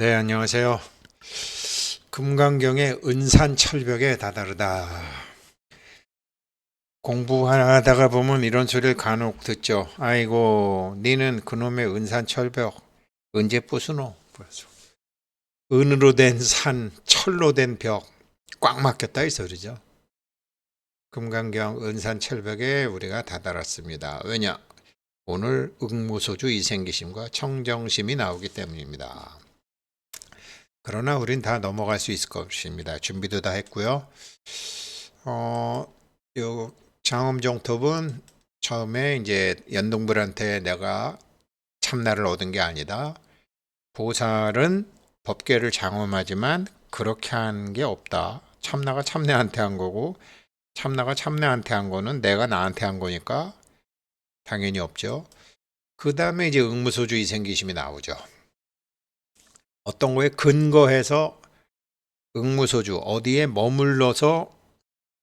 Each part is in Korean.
네, 안녕하세요. 금강경의 은산 철벽에 다다르다. 공부하다가 보면 이런 소리를 간혹 듣죠. 아이고, 니는 그놈의 은산 철벽 언제 부수노? 은으로 된 산, 철로 된 벽 꽉 막혔다 이 소리죠. 금강경 은산 철벽에 우리가 다다랐습니다. 왜냐? 오늘 응무소주 이생기심과 청정심이 나오기 때문입니다. 그러나 우린 다 넘어갈 수 있을 것입니다. 준비도 다 했고요. 어, 요 장엄정톱은 처음에 이제 연동불한테 내가 참나를 얻은 게 아니다. 보살은 법계를 장엄하지만 그렇게 한 게 없다. 참나가 참내한테 한 거고 참나가 참내한테 한 거는 내가 나한테 한 거니까 당연히 없죠. 그 다음에 이제 응무소주의 생기심이 나오죠. 어떤 거에 근거해서 응무소주 어디에 머물러서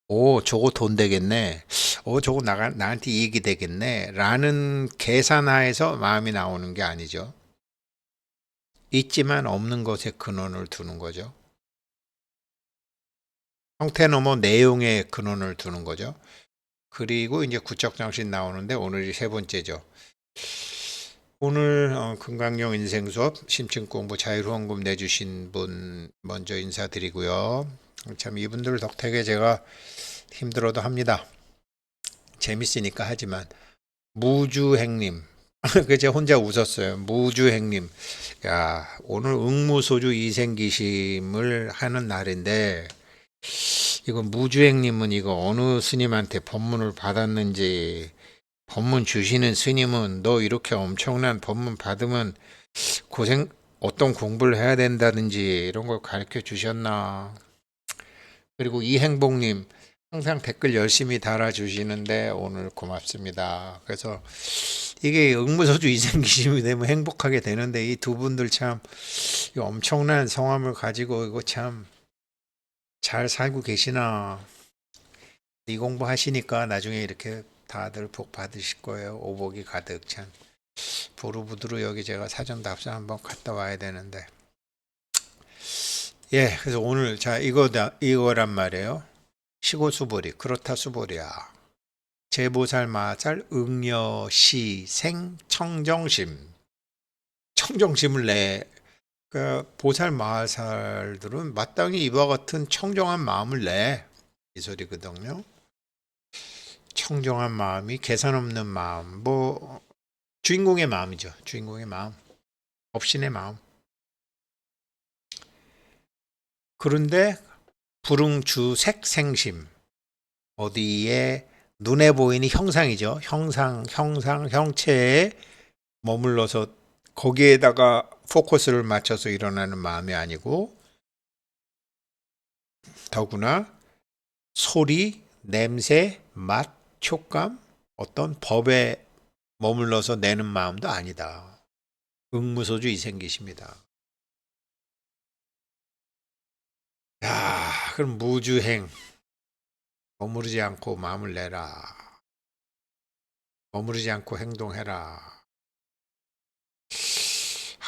오 저거 돈 되겠네. 오 저거 나가, 나한테 이익이 되겠네. 라는 계산하에서 마음이 나오는 게 아니죠. 있지만 없는 것에 근원을 두는 거죠. 형태 넘어 내용에 근원을 두는 거죠. 그리고 이제 구적장신 나오는데 오늘이 세 번째죠 오늘 어, 금강경 인생 수업 심층 공부 자율후원금 내주신 분 먼저 인사드리고요. 참 이분들 덕택에 제가 힘들어도 합니다. 재밌으니까 하지만 무주행님 그제 혼자 웃었어요. 무주행님 야 오늘 응무소주 이생기심을 하는 날인데 이거 무주행님은 이거 어느 스님한테 법문을 받았는지 법문 주시는 스님은 너 이렇게 엄청난 법문 받으면 고생 어떤 공부를 해야 된다든지 이런 걸 가르쳐 주셨나. 그리고 이행복님 항상 댓글 열심히 달아주시는데 오늘 고맙습니다. 그래서 이게 응무소주 이생기심이 되면 행복하게 되는데 이 두 분들 참 엄청난 성함을 가지고 이거 참 잘 살고 계시나. 이 공부하시니까 나중에 이렇게 다들 복 받으실 거예요. 오복이 가득 찬. 부루부두루 여기 제가 사전 답사 한번 갔다 와야 되는데. 예, 그래서 오늘 자 이거다 이거란 말이에요. 시고 수보리 그렇다 수보리야. 제보살 마살 응여 시생 청정심. 청정심을 내. 그 보살 마살들은 마땅히 이와 같은 청정한 마음을 내. 이 소리거든요. 청정한 마음이 계산 없는 마음, 뭐 주인공의 마음이죠. 주인공의 마음, 업신의 마음. 그런데 불응주색생심 어디에 눈에 보이는 형상이죠. 형상, 형상, 형체에 머물러서 거기에다가 포커스를 맞춰서 일어나는 마음이 아니고 더구나 소리, 냄새, 맛, 촉감, 어떤 법에 머물러서 내는 마음도 아니다. 응무소주 이생기십니다. 야, 그럼 무주행 머무르지 않고 마음을 내라. 머무르지 않고 행동해라.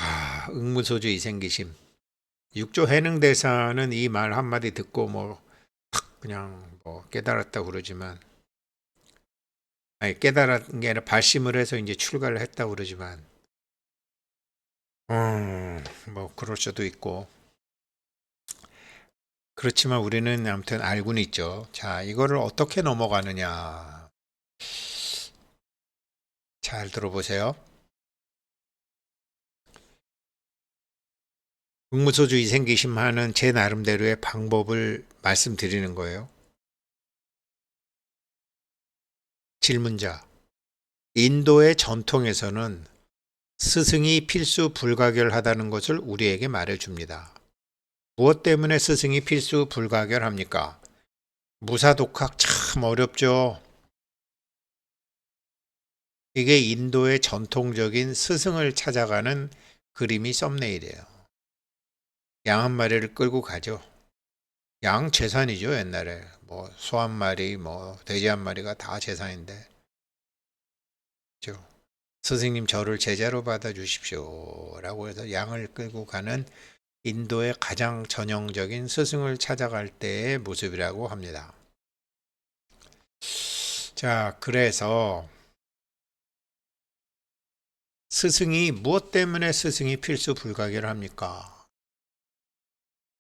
아, 응무소주 이생기심. 육조 해능 대사는 이 말 한마디 듣고 뭐 그냥 뭐 깨달았다 그러지만 아니 깨달은 게 아니라 발심을 해서 이제 출가를 했다고 그러지만 음, 뭐 그럴 수도 있고 그렇지만 우리는 아무튼 알고는 있죠. 자, 이거를 어떻게 넘어가느냐. 잘 들어보세요. 응무소주 이생기심 하는 제 나름대로의 방법을 말씀드리는 거예요. 질문자. 인도의 전통에서는 스승이 필수 불가결하다는 것을 우리에게 말해줍니다. 무엇 때문에 스승이 필수 불가결합니까? 무사독학 참 어렵죠. 이게 인도의 전통적인 스승을 찾아가는 그림이 썸네일이에요. 양 한 마리를 끌고 가죠. 양 재산이죠, 옛날에. 뭐, 소 한 마리, 뭐, 돼지 한 마리가 다 재산인데. 그죠? 스승님 저를 제자로 받아 주십시오. 라고 해서 양을 끌고 가는 인도의 가장 전형적인 스승을 찾아갈 때의 모습이라고 합니다. 자, 그래서 스승이 무엇 때문에 스승이 필수 불가결을 합니까?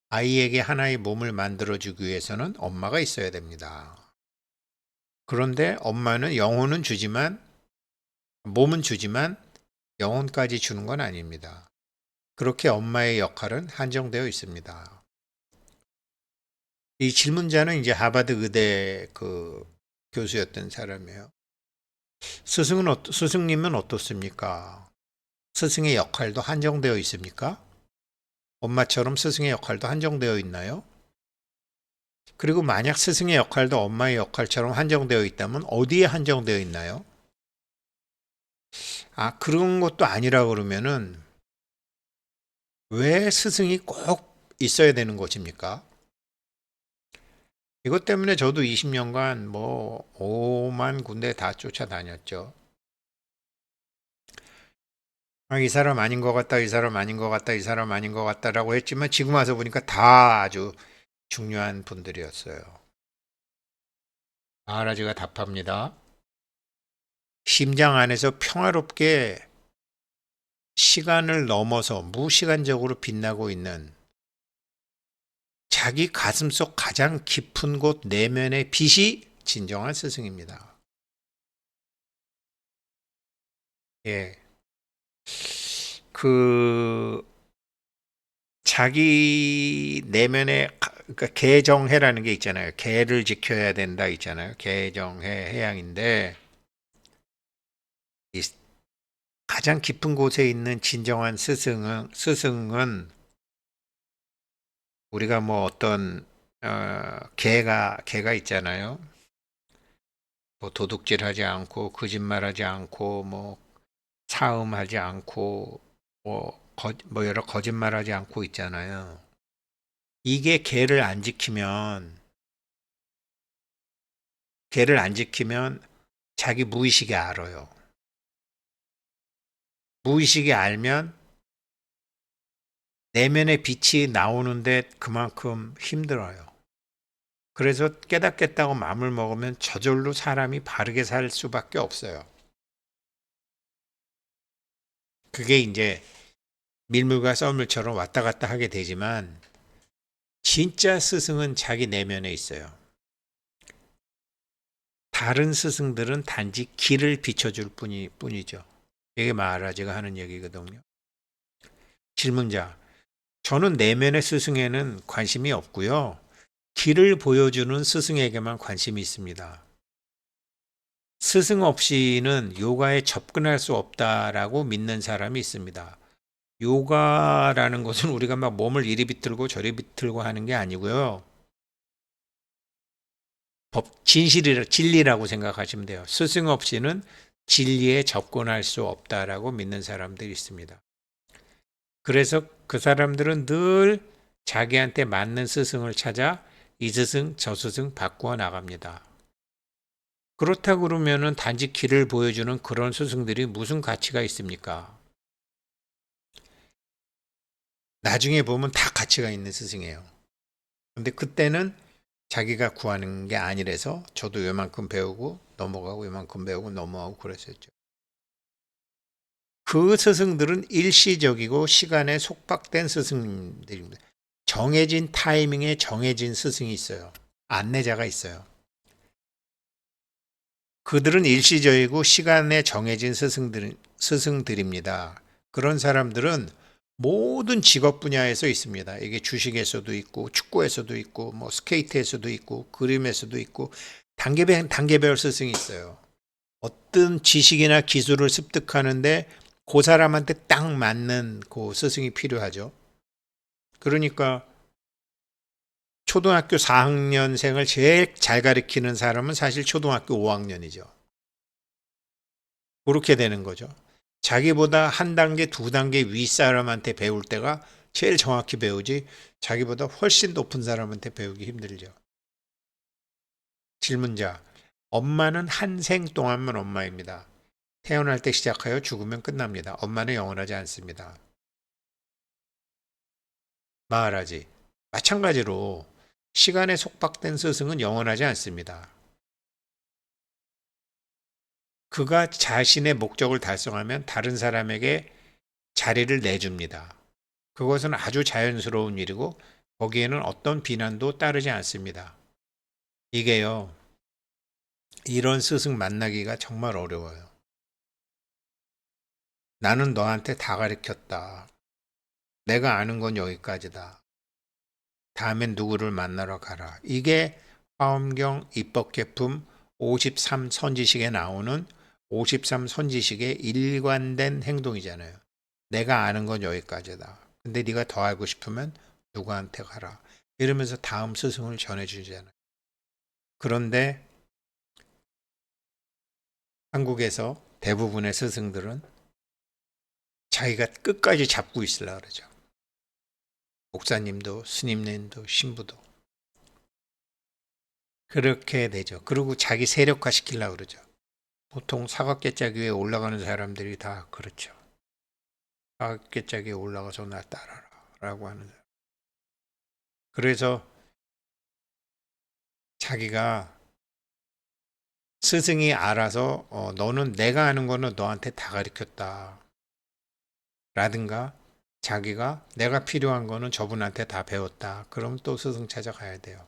아이에게 하나의 몸을 만들어주기 위해서는 엄마가 있어야 됩니다. 그런데 엄마는 영혼은 주지만, 몸은 주지만 영혼까지 주는 건 아닙니다. 그렇게 엄마의 역할은 한정되어 있습니다. 이 질문자는 이제 하버드 의대 그 교수였던 사람이에요. 스승은 어, 스승님은 어떻습니까? 스승의 역할도 한정되어 있습니까? 엄마처럼 스승의 역할도 한정되어 있나요? 그리고 만약 스승의 역할도 엄마의 역할처럼 한정되어 있다면 어디에 한정되어 있나요? 아, 그런 것도 아니라 그러면은 왜 스승이 꼭 있어야 되는 것입니까? 이것 때문에 저도 20년간 뭐 5만 군데 다 쫓아다녔죠. 아, 이 사람 아닌 것 같다, 이 사람 아닌 것 같다, 이 사람 아닌 것 같다라고 했지만 지금 와서 보니까 다 아주 중요한 분들이었어요. 아라지가 답합니다. 심장 안에서 평화롭게 시간을 넘어서 무시간적으로 빛나고 있는 자기 가슴 속 가장 깊은 곳 내면의 빛이 진정한 스승입니다. 예. 그 자기 내면의 가- 그러니까 개정해라는 게 있잖아요. 개를 지켜야 된다 있잖아요. 개정해 해양인데 이 가장 깊은 곳에 있는 진정한 스승은 스승은 우리가 뭐 어떤 어, 개가 개가 있잖아요. 뭐 도둑질하지 않고 거짓말하지 않고 뭐 사음하지 않고 뭐, 거, 뭐 여러 거짓말하지 않고 있잖아요. 이게 개를 안 지키면 개를 안 지키면 자기 무의식에 알아요. 무의식에 알면 내면의 빛이 나오는데 그만큼 힘들어요. 그래서 깨닫겠다고 마음을 먹으면 저절로 사람이 바르게 살 수밖에 없어요. 그게 이제 밀물과 썰물처럼 왔다 갔다 하게 되지만 진짜 스승은 자기 내면에 있어요. 다른 스승들은 단지 길을 비춰줄 뿐이, 뿐이죠. 이게 마하라지가 하는 얘기거든요. 질문자, 저는 내면의 스승에는 관심이 없고요. 길을 보여주는 스승에게만 관심이 있습니다. 스승 없이는 요가에 접근할 수 없다라고 믿는 사람이 있습니다. 요가라는 것은 우리가 막 몸을 이리 비틀고 저리 비틀고 하는 게 아니고요. 법 진실이라 진리라고 생각하시면 돼요. 스승 없이는 진리에 접근할 수 없다라고 믿는 사람들이 있습니다. 그래서 그 사람들은 늘 자기한테 맞는 스승을 찾아 이 스승 저 스승 바꾸어 나갑니다. 그렇다 그러면은 단지 길을 보여주는 그런 스승들이 무슨 가치가 있습니까? 나중에 보면 다 가치가 있는 스승이에요. 근데 그때는 자기가 구하는 게 아니라서 저도 요만큼 배우고 넘어가고 요만큼 배우고 넘어가고 그랬었죠. 그 스승들은 일시적이고 시간에 속박된 스승들입니다. 정해진 타이밍에 정해진 스승이 있어요. 안내자가 있어요. 그들은 일시적이고 시간에 정해진 스승들, 스승들입니다. 그런 사람들은 모든 직업 분야에서 있습니다. 이게 주식에서도 있고, 축구에서도 있고, 뭐 스케이트에서도 있고, 그림에서도 있고, 단계별, 단계별 스승이 있어요. 어떤 지식이나 기술을 습득하는데 그 사람한테 딱 맞는 그 스승이 필요하죠. 그러니까 초등학교 4학년생을 제일 잘 가르치는 사람은 사실 초등학교 5학년이죠. 그렇게 되는 거죠. 자기보다 한 단계, 두 단계 위 사람한테 배울 때가 제일 정확히 배우지 자기보다 훨씬 높은 사람한테 배우기 힘들죠. 질문자, 엄마는 한 생 동안만 엄마입니다. 태어날 때 시작하여 죽으면 끝납니다. 엄마는 영원하지 않습니다. 말하지. 마찬가지로 시간에 속박된 스승은 영원하지 않습니다. 그가 자신의 목적을 달성하면 다른 사람에게 자리를 내줍니다. 그것은 아주 자연스러운 일이고 거기에는 어떤 비난도 따르지 않습니다. 이게요, 이런 스승 만나기가 정말 어려워요. 나는 너한테 다 가르쳤다. 내가 아는 건 여기까지다. 다음엔 누구를 만나러 가라. 이게 화엄경 입법개품 53 선지식에 나오는 53 선지식의 일관된 행동이잖아요. 내가 아는 건 여기까지다. 근데 네가 더 알고 싶으면 누구한테 가라. 이러면서 다음 스승을 전해주잖아요. 그런데 한국에서 대부분의 스승들은 자기가 끝까지 잡고 있으려 그러죠. 목사님도 스님님도 신부도 그렇게 되죠. 그리고 자기 세력화 시키려고 그러죠. 보통 사각계짜기 위에 올라가는 사람들이 다 그렇죠. 사각계짜기에 올라가서 나 따라라 라고 하는 사람. 그래서 자기가 스승이 알아서 어, 너는 내가 아는 거는 너한테 다 가르쳤다. 라든가 자기가 내가 필요한 거는 저분한테 다 배웠다. 그럼 또 스승 찾아가야 돼요.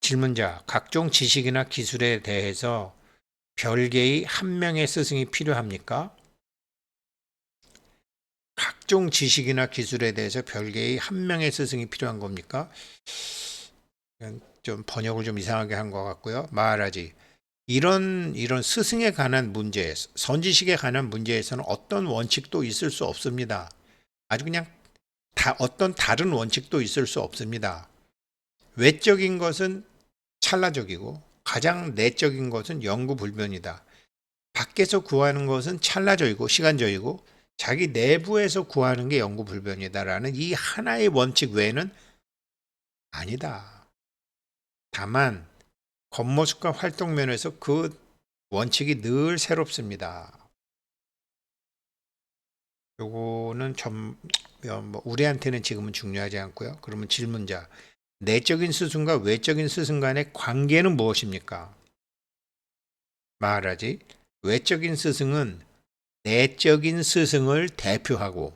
질문자, 각종 지식이나 기술에 대해서 별개의 한 명의 스승이 필요합니까? 각종 지식이나 기술에 대해서 별개의 한 명의 스승이 필요한 겁니까? 좀 번역을 좀 이상하게 한 것 같고요. 말하지. 이런 이런 스승에 관한 문제, 선지식에 관한 문제에서는 어떤 원칙도 있을 수 없습니다. 아주 그냥 다 어떤 다른 원칙도 있을 수 없습니다. 외적인 것은 찰나적이고 가장 내적인 것은 영구불변이다. 밖에서 구하는 것은 찰나적이고 시간적이고 자기 내부에서 구하는 게 영구불변이다라는 이 하나의 원칙 외에는 아니다. 다만 겉모습과 활동 면에서 그 원칙이 늘 새롭습니다. 요거는 좀뭐 우리한테는 지금은 중요하지 않고요. 그러면 질문자 내적인 스승과 외적인 스승 간의 관계는 무엇입니까? 말하지 외적인 스승은 내적인 스승을 대표하고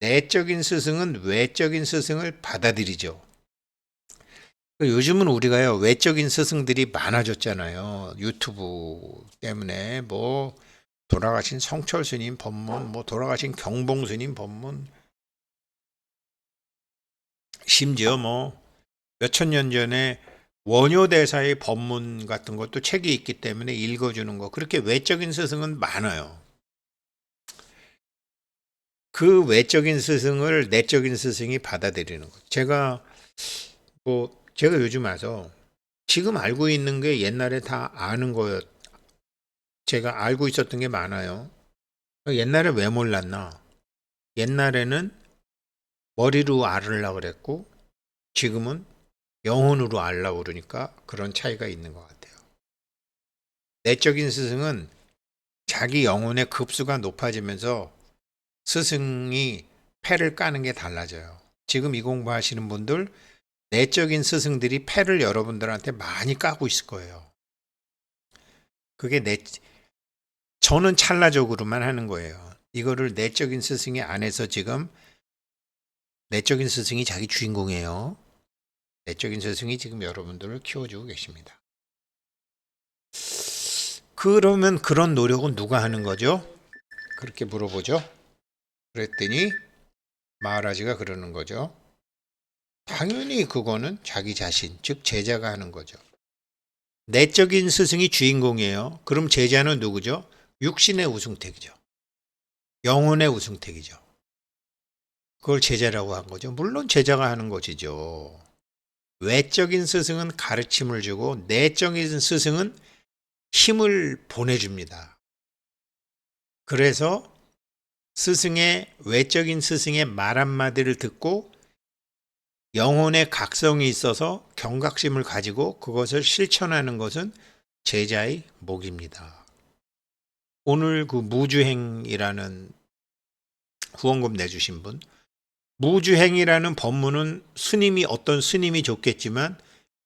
내적인 스승은 외적인 스승을 받아들이죠. 요즘은 우리가요 외적인 스승들이 많아졌잖아요. 유튜브 때문에 뭐 돌아가신 성철 스님 법문, 뭐 돌아가신 경봉 스님 법문, 심지어 뭐 몇천 년 전에 원효 대사의 법문 같은 것도 책이 있기 때문에 읽어주는 거 그렇게 외적인 스승은 많아요. 그 외적인 스승을 내적인 스승이 받아들이는 거. 제가 뭐 제가 요즘 와서 지금 알고 있는 게 옛날에 다 아는 거였. 제가 알고 있었던 게 많아요. 옛날에 왜 몰랐나? 옛날에는 머리로 알으려고 그랬고 지금은 영혼으로 알라고 그러니까 그런 차이가 있는 것 같아요. 내적인 스승은 자기 영혼의 급수가 높아지면서 스승이 패를 까는 게 달라져요. 지금 이 공부하시는 분들 내적인 스승들이 패를 여러분들한테 많이 까고 있을 거예요. 그게 내 저는 찰나적으로만 하는 거예요. 이거를 내적인 스승이 안에서 지금 내적인 스승이 자기 주인공이에요. 내적인 스승이 지금 여러분들을 키워주고 계십니다. 그러면 그런 노력은 누가 하는 거죠? 그렇게 물어보죠. 그랬더니 마하라지가 그러는 거죠. 당연히 그거는 자기 자신, 즉 제자가 하는 거죠. 내적인 스승이 주인공이에요. 그럼 제자는 누구죠? 육신의 우승택이죠. 영혼의 우승택이죠. 그걸 제자라고 한 거죠. 물론 제자가 하는 것이죠. 외적인 스승은 가르침을 주고 내적인 스승은 힘을 보내줍니다. 그래서 스승의 외적인 스승의 말 한마디를 듣고 영혼의 각성이 있어서 경각심을 가지고 그것을 실천하는 것은 제자의 목입니다. 오늘 그 무주행이라는 후원금 내주신 분, 무주행이라는 법문은 스님이 어떤 스님이 좋겠지만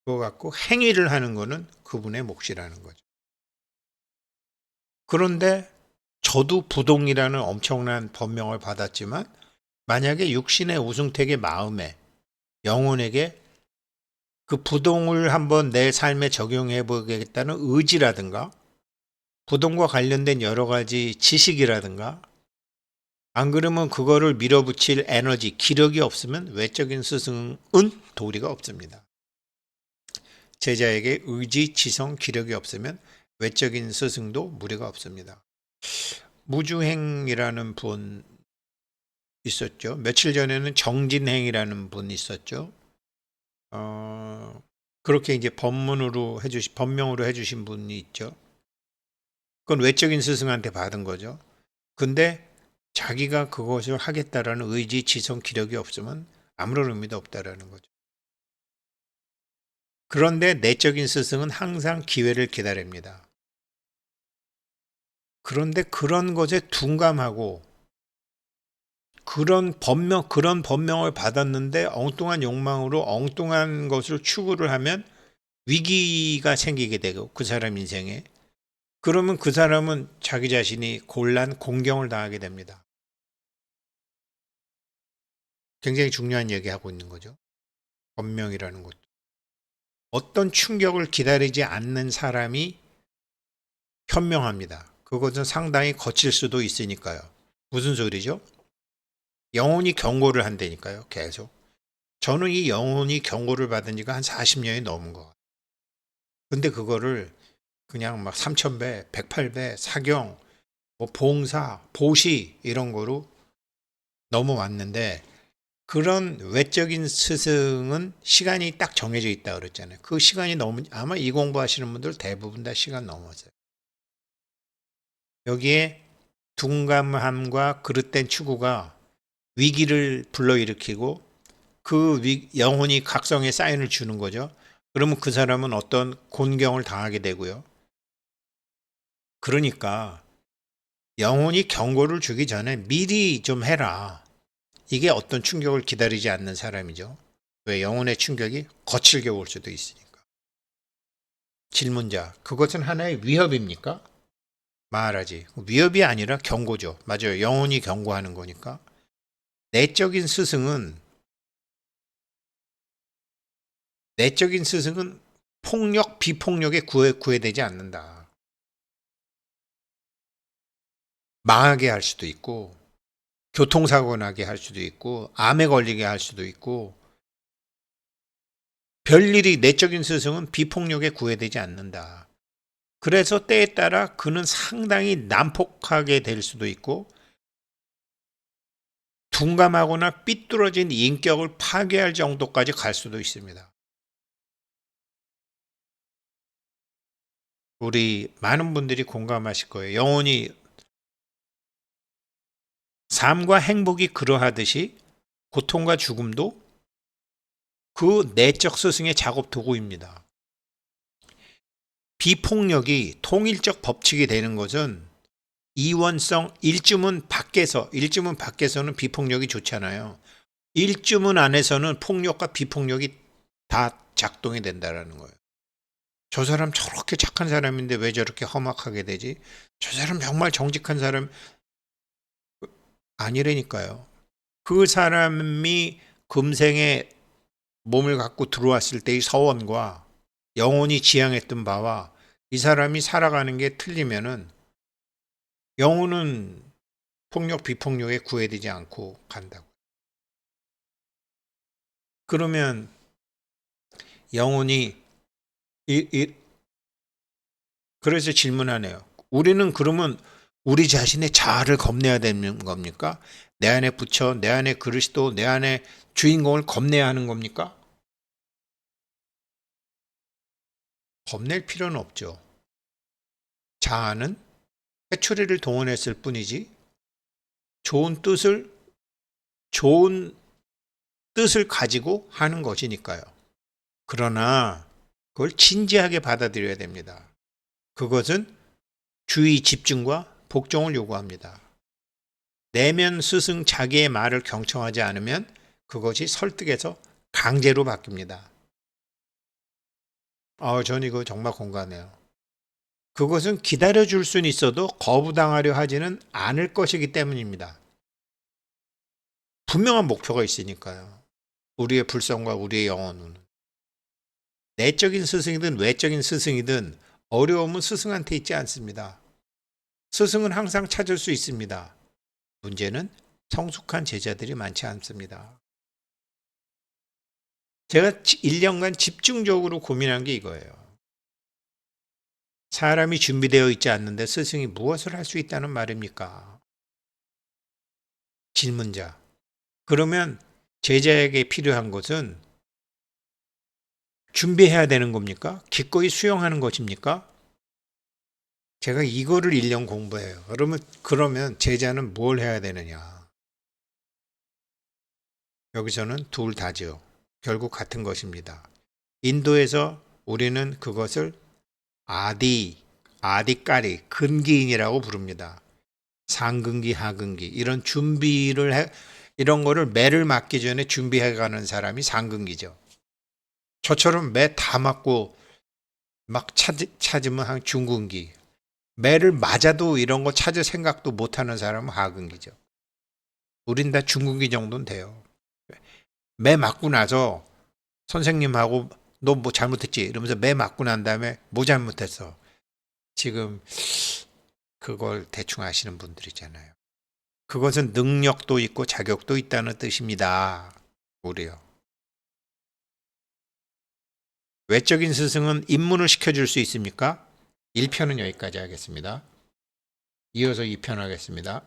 그거 갖고 행위를 하는 거는 그분의 몫이라는 거죠. 그런데 저도 부동이라는 엄청난 법명을 받았지만 만약에 육신의 우승택의 마음에 영혼에게 그 부동을 한번 내 삶에 적용해 보겠다는 의지라든가 부동과 관련된 여러 가지 지식이라든가 안 그러면 그거를 밀어붙일 에너지, 기력이 없으면 외적인 스승은 도리가 없습니다. 제자에게 의지, 지성, 기력이 없으면 외적인 스승도 무리가 없습니다. 무주행이라는 분 있었죠. 며칠 전에는 정진행이라는 분 있었죠. 어, 그렇게 이제 법문으로 해주신, 법명으로 해주신 분이 있죠. 그건 외적인 스승한테 받은 거죠. 근데 자기가 그것을 하겠다라는 의지, 지성, 기력이 없으면 아무런 의미도 없다라는 거죠. 그런데 내적인 스승은 항상 기회를 기다립니다. 그런데 그런 것에 둔감하고 그런 법명 그런 법명을 받았는데 엉뚱한 욕망으로 엉뚱한 것을 추구를 하면 위기가 생기게 되고 그 사람 인생에 그러면 그 사람은 자기 자신이 곤란 공경을 당하게 됩니다. 굉장히 중요한 얘기하고 있는 거죠. 법명이라는 것도. 어떤 충격을 기다리지 않는 사람이 현명합니다. 그것은 상당히 거칠 수도 있으니까요. 무슨 소리죠? 영혼이 경고를 한다니까요. 계속. 저는 이 영혼이 경고를 받은 지가 한 40년이 넘은 것 같아요. 근데 그거를 그냥 막 3,000배, 108배, 사경, 뭐 봉사, 보시 이런 거로 넘어왔는데 그런 외적인 스승은 시간이 딱 정해져 있다 그랬잖아요. 그 시간이 너무 아마 이 공부하시는 분들 대부분 다 시간 넘어서요. 여기에 둔감함과 그릇된 추구가 위기를 불러일으키고 그 위, 영혼이 각성의 사인을 주는 거죠. 그러면 그 사람은 어떤 곤경을 당하게 되고요. 그러니까 영혼이 경고를 주기 전에 미리 좀 해라. 이게 어떤 충격을 기다리지 않는 사람이죠. 왜 영혼의 충격이 거칠게 올 수도 있으니까. 질문자, 그것은 하나의 위협입니까? 말하지. 위협이 아니라 경고죠. 맞아요. 영혼이 경고하는 거니까. 내적인 스승은 내적인 스승은 폭력, 비폭력에 구애, 구애되지 않는다. 망하게 할 수도 있고, 교통사고 나게 할 수도 있고, 암에 걸리게 할 수도 있고, 별일이 내적인 스승은 비폭력에 구애되지 않는다. 그래서 때에 따라 그는 상당히 난폭하게 될 수도 있고 둔감하거나 삐뚤어진 인격을 파괴할 정도까지 갈 수도 있습니다. 우리 많은 분들이 공감하실 거예요. 영혼이 삶과 행복이 그러하듯이 고통과 죽음도 그 내적 스승의 작업 도구입니다. 비폭력이 통일적 법칙이 되는 것은 이원성 일주문 밖에서 일주문 밖에서는 비폭력이 좋잖아요. 일주문 안에서는 폭력과 비폭력이 다 작동이 된다라는 거예요. 저 사람 저렇게 착한 사람인데 왜 저렇게 험악하게 되지? 저 사람 정말 정직한 사람 아니라니까요. 그 사람이 금생에 몸을 갖고 들어왔을 때의 서원과 영혼이 지향했던 바와 이 사람이 살아가는 게 틀리면은 영혼은 폭력 비폭력에 구애되지 않고 간다고. 그러면 영혼이 이, 이 그래서 질문하네요. 우리는 그러면 우리 자신의 자아를 겁내야 되는 겁니까? 내 안에 부처, 내 안에 그리스도, 내 안에 주인공을 겁내야 하는 겁니까? 겁낼 필요는 없죠. 자아는 해초리를 동원했을 뿐이지 좋은 뜻을 좋은 뜻을 가지고 하는 것이니까요. 그러나 그걸 진지하게 받아들여야 됩니다. 그것은 주의 집중과 복종을 요구합니다. 내면 스승 자기의 말을 경청하지 않으면 그것이 설득해서 강제로 바뀝니다. 아, 전 이거 정말 공감해요. 그것은 기다려줄 수는 있어도 거부당하려 하지는 않을 것이기 때문입니다. 분명한 목표가 있으니까요. 우리의 불성과 우리의 영혼은. 내적인 스승이든 외적인 스승이든 어려움은 스승한테 있지 않습니다. 스승은 항상 찾을 수 있습니다. 문제는 성숙한 제자들이 많지 않습니다. 제가 1년간 집중적으로 고민한 게 이거예요. 사람이 준비되어 있지 않는데 스승이 무엇을 할 수 있다는 말입니까? 질문자. 그러면 제자에게 필요한 것은 준비해야 되는 겁니까? 기꺼이 수용하는 것입니까? 제가 이거를 1년 공부해요. 그러면, 그러면 제자는 뭘 해야 되느냐? 여기서는 둘 다죠. 결국 같은 것입니다. 인도에서 우리는 그것을 아디, 아디까리, 근기인이라고 부릅니다. 상근기, 하근기 이런 준비를 해, 이런 거를 매를 맞기 전에 준비해 가는 사람이 상근기죠. 저처럼 매 다 맞고 막 찾, 찾으면 한 중근기. 매를 맞아도 이런 거 찾을 생각도 못 하는 사람은 하근기죠. 우린 다 중근기 정도는 돼요. 매 맞고 나서 선생님하고 너 뭐 잘못했지 이러면서 매 맞고 난 다음에 뭐 잘못했어 지금 그걸 대충 아시는 분들이잖아요 그것은 능력도 있고 자격도 있다는 뜻입니다 우리요 외적인 스승은 입문을 시켜줄 수 있습니까? 1편은 여기까지 하겠습니다. 이어서 2편 하겠습니다